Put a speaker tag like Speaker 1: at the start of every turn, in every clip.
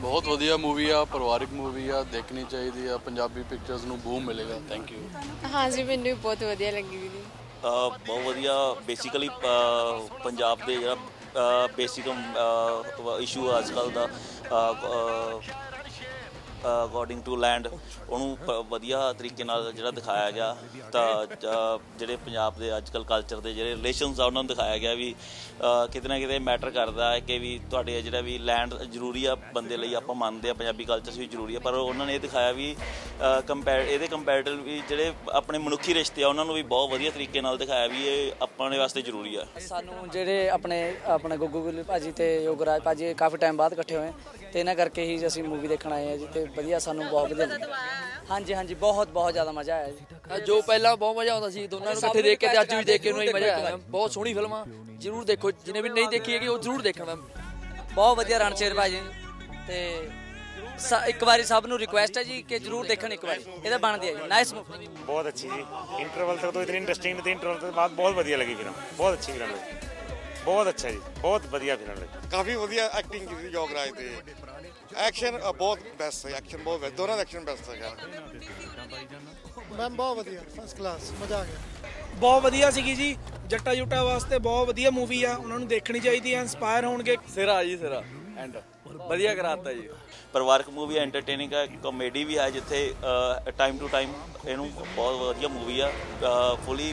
Speaker 1: ਬਹੁਤ ਵਧੀਆ ਮੂਵੀ ਆ ਪਰਿਵਾਰਿਕ ਮੂਵੀ ਆ ਦੇਖਣੀ ਚਾਹੀਦੀ ਆ ਪੰਜਾਬੀ ਪਿਕਚਰਸ ਨੂੰ ਬੂਮ ਮਿਲੇਗਾ। ਥੈਂਕ ਯੂ
Speaker 2: ਹਾਂਜੀ ਮੈਨੂੰ ਵੀ ਬਹੁਤ ਵਧੀਆ ਲੱਗੀ
Speaker 3: ਅ, ਬਹੁਤ ਵਧੀਆ ਬੇਸਿਕਲੀ ਪੰਜਾਬ ਦੇ ਜਿਹੜਾ ਬੇਸਿਕ ਇਸ਼ੂ ਅੱਜ ਕੱਲ ਦਾ ਅਕੋਰਡਿੰਗ ਟੂ ਲੈਂਡ, ਉਹਨੂੰ ਵਧੀਆ ਤਰੀਕੇ ਨਾਲ ਜਿਹੜਾ ਦਿਖਾਇਆ ਗਿਆ, ਤਾਂ ਜਿਹੜੇ ਪੰਜਾਬ ਦੇ ਅੱਜ ਕੱਲ ਕਲਚਰ ਦੇ ਜਿਹੜੇ ਰਿਲੇਸ਼ਨਸ ਆ, ਉਹਨਾਂ ਨੂੰ ਦਿਖਾਇਆ ਗਿਆ ਵੀ ਕਿਤੇ ਨਾ ਕਿਤੇ ਮੈਟਰ ਕਰਦਾ ਹੈ ਕਿ ਵੀ ਤੁਹਾਡੇ ਜਿਹੜਾ ਵੀ ਲੈਂਡ ਜ਼ਰੂਰੀ ਆ ਬੰਦੇ ਲਈ, ਆਪਾਂ ਮੰਨਦੇ ਆ, ਪੰਜਾਬੀ ਕਲਚਰ ਵੀ ਜ਼ਰੂਰੀ ਆ, ਪਰ ਉਹਨਾਂ ਨੇ ਇਹ ਦਿਖਾਇਆ ਵੀ ਕੰਪੇਅਰ ਇਹਦੇ ਕੰਪੈਰੀਟਿਵ ਵੀ ਜਿਹੜੇ ਆਪਣੇ ਮਨੁੱਖੀ ਰਿਸ਼ਤੇ ਆ, ਉਹਨਾਂ ਨੂੰ ਵੀ ਬਹੁਤ ਵਧੀਆ ਤਰੀਕੇ ਨਾਲ ਦਿਖਾਇਆ ਵੀ ਇਹ ਆਪਣੇ ਵਾਸਤੇ ਜ਼ਰੂਰੀ ਆ।
Speaker 4: ਸਾਨੂੰ ਜਿਹੜੇ ਆਪਣੇ ਆਪਣੇ ਗੁੱਗੂ ਗੁੱਲੀ ਭਾਜੀ ਤੇ ਯੋਗਰਾਜ ਭਾਜੀ, ਕਾਫੀ ਟਾਈਮ ਬਾਅਦ ਇਕੱਠੇ ਹੋਏ। ਤੇ ਇਹਨਾਂ ਕਰਕੇ ਹੀ ਅਸੀਂ ਮੂਵੀ ਦੇਖਣ ਆਏ ਆ ਜੀ ਤੇ ਵਧੀਆ ਸਾਨੂੰ ਬਹੁਤ ਵਧੀਆ ਹਾਂਜੀ ਹਾਂਜੀ ਬਹੁਤ ਬਹੁਤ ਜ਼ਿਆਦਾ ਮਜ਼ਾ ਆਇਆ ਜੀ।
Speaker 5: ਜੋ ਪਹਿਲਾਂ ਬਹੁਤ ਮਜ਼ਾ ਆਉਂਦਾ ਸੀ ਦੋਨਾਂ ਨੂੰ ਇਕੱਠੇ ਦੇਖ ਕੇ ਤੇ ਅੱਜ ਵੀ ਦੇਖ ਕੇ ਨੂੰ ਹੀ ਮਜ਼ਾ ਆਇਆ। ਬਹੁਤ ਸੋਹਣੀ ਫਿਲਮ ਆ ਜਰੂਰ ਦੇਖੋ ਜਿਹਨੇ ਵੀ ਨਹੀਂ ਦੇਖੀ ਹੈਗੀ ਉਹ ਜਰੂਰ ਦੇਖਣ।
Speaker 4: ਬਹੁਤ ਵਧੀਆ ਰਣਚੇਰ ਭਾਜੀ ਤੇ ਇੱਕ ਵਾਰੀ ਸਭ ਨੂੰ ਰਿਕੁਐਸਟ ਹੈ ਜੀ ਕਿ ਜਰੂਰ ਦੇਖਣ ਇੱਕ ਵਾਰੀ। ਇਹਦਾ ਬਣਦੀ ਹੈ ਜੀ। ਨਾਈਸ ਮੂਵੀ
Speaker 6: ਬਹੁਤ ਅੱਛੀ ਜੀ। ਇੰਟਰਵਲ ਤੋਂ ਇਤਨੀ ਇੰਟਰਸਟਿੰਗ ਤੇ ਇੰਟਰਵਲ ਤੋਂ ਬਾਅਦ ਬਹੁਤ ਵਧੀਆ ਲੱਗੀ ਫਿਲਮ। ਬਹੁਤ ਅੱਛੀ ਫਿਲਮ ਹੈ। ਬਹੁਤ ਅੱਛਾ ਜੀ ਬਹੁਤ ਵਧੀਆ ਫਿਲਮ ਲੱਗੀ
Speaker 7: ਕਾਫੀ ਵਧੀਆ ਐਕਟਿੰਗ ਕੀਤੀ ਜੋਗ ਰਾਜ ਤੇ। ਐਕਸ਼ਨ ਬਹੁਤ ਬੈਸਟ ਹੈ ਐਕਸ਼ਨ ਬਹੁਤ ਵਧੀਆ ਦੋਨਾਂ ਐਕਸ਼ਨ ਬੈਸਟ ਹੈਗਾ
Speaker 8: ਮੈਮ ਬਹੁਤ ਵਧੀਆ ਫਸਟ ਕਲਾਸ ਮਜ਼ਾ ਆ ਗਿਆ।
Speaker 9: ਬਹੁਤ ਵਧੀਆ ਸੀਗੀ ਜੀ ਜੱਟਾ ਜੁਟਾ ਵਾਸਤੇ ਬਹੁਤ ਵਧੀਆ ਮੂਵੀ ਆ ਉਹਨਾਂ ਨੂੰ ਦੇਖਣੀ ਚਾਹੀਦੀ ਹੈ ਇਨਸਪਾਇਰ ਹੋਣਗੇ।
Speaker 5: ਸਿਰਾ ਜੀ ਸਿਰਾ ਐਂਡ ਵਧੀਆ ਕਰਾਤਾ ਜੀ।
Speaker 3: ਪਰਿਵਾਰਕ ਮੂਵੀ ਹੈ ਐਂਟਰਟੇਨਿੰਗ ਹੈ ਕਾਮੇਡੀ ਵੀ ਹੈ ਜਿੱਥੇ ਟਾਈਮ ਟੂ ਟਾਈਮ ਇਹਨੂੰ ਬਹੁਤ ਵਧੀਆ ਮੂਵੀ ਆ ਫੁੱਲੀ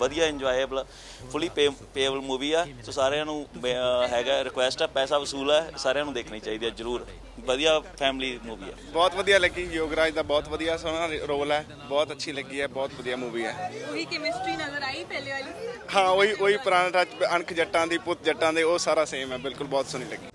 Speaker 3: ਵਧੀਆ ਇੰਜੋਏਬਲ ਫੁੱਲੀ ਪੇਏਬਲ ਮੂਵੀ ਆ। ਸੋ ਸਾਰਿਆਂ ਨੂੰ ਹੈਗਾ ਰਿਕੁਐਸਟ ਹੈ ਪੈਸਾ ਵਸੂਲ ਹੈ ਸਾਰਿਆਂ ਨੂੰ ਦੇਖਣੀ ਚਾਹੀਦੀ ਹੈ ਜਰੂਰ। ਵਧੀਆ ਫੈਮਿਲੀ ਮੂਵੀ ਹੈ
Speaker 7: ਬਹੁਤ ਵਧੀਆ ਲੱਗੀ ਯੋਗਰਾਜ ਦਾ ਬਹੁਤ ਵਧੀਆ ਸੋਹਣਾ ਰੋਲ ਹੈ ਬਹੁਤ ਅੱਛੀ ਲੱਗੀ ਹੈ ਬਹੁਤ ਵਧੀਆ ਮੂਵੀ ਹੈ
Speaker 2: ਉਹੀ ਕੈਮਿਸਟਰੀ ਨਜ਼ਰ ਆਈ ਪਹਿਲੇ ਵਾਲੀ।
Speaker 7: ਹਾਂ ਉਹੀ ਉਹੀ ਪੁਰਾਣਾ ਟੱਚ ਅਣਖ ਜੱਟਾਂ ਦੀ ਪੁੱਤ ਜੱਟਾਂ ਦੇ ਉਹ ਸਾਰਾ ਸੇਮ ਹੈ ਬਿਲਕੁਲ ਬਹੁਤ ਸੋਹਣੀ ਲੱਗੀ।